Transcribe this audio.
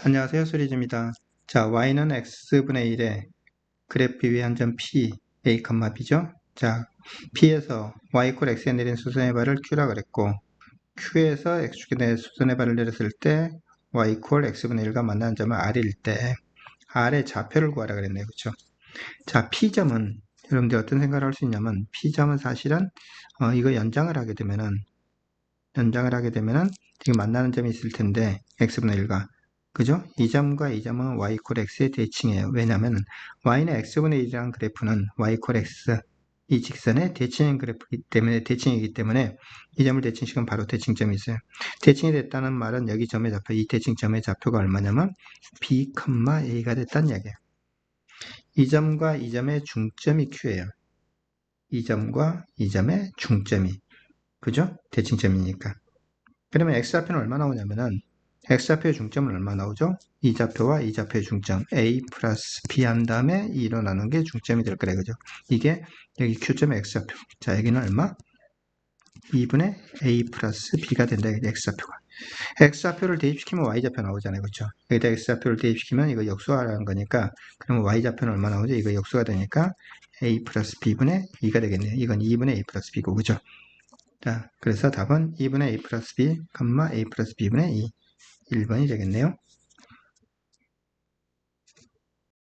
안녕하세요. 수리즈입니다. 자, y는 x분의 1에 그래프 위의 한점 p, a, b죠? 자, p에서 y 이퀄 x에 내린 수선의 발을 q라 그랬고 q에서 x축에 대해 수선의 발을 내렸을 때 y 이퀄 x분의 1과 만나는 점은 r일 때 r의 좌표를 구하라 그랬네요. 그렇죠? 자, p점은 여러분들 어떤 생각을 할 수 있냐면 p점은 사실은 어, 이거 연장을 하게 되면은 연장을 하게 되면은 지금 만나는 점이 있을 텐데 x분의 1과 그죠? 이 점과 이 점은 y 이퀄 x의 대칭이에요. 왜냐하면 y는 x분의 1이라는 그래프는 y 이퀄 x 이 직선의 대칭인 그래프이기 때문에 대칭이기 때문에 이 점을 대칭시키면 바로 대칭점이 있어요. 대칭이 됐다는 말은 여기 점의 좌표, 이 대칭점의 좌표가 얼마냐면 b, a가 됐다는 이야기예요. 이 점과 이 점의 중점이 q예요. 이 점과 이 점의 중점이 그죠? 대칭점이니까. 그러면 x좌표는 얼마 나오냐면은 x좌표의 중점은 얼마 나오죠? 이 좌표와 이 좌표의 중점 a 플러스 b 한 다음에 2로 나눈 게 중점이 될 거래 그죠? 이게 여기 q점의 x좌표 자 여기는 얼마? 2분의 a 플러스 b가 된다 x좌표가 x좌표를 대입시키면 y좌표 나오잖아요 그렇죠? 여기다 x좌표를 대입시키면 이거 역수하라는 거니까 그러면 y좌표는 얼마 나오죠? 이거 역수가 되니까 a 플러스 b분의 2가 되겠네요 이건 2분의 a 플러스 b고 그죠? 자 그래서 답은 2분의 a 플러스 b, a 플러스 b분의 2 1번이 되겠네요.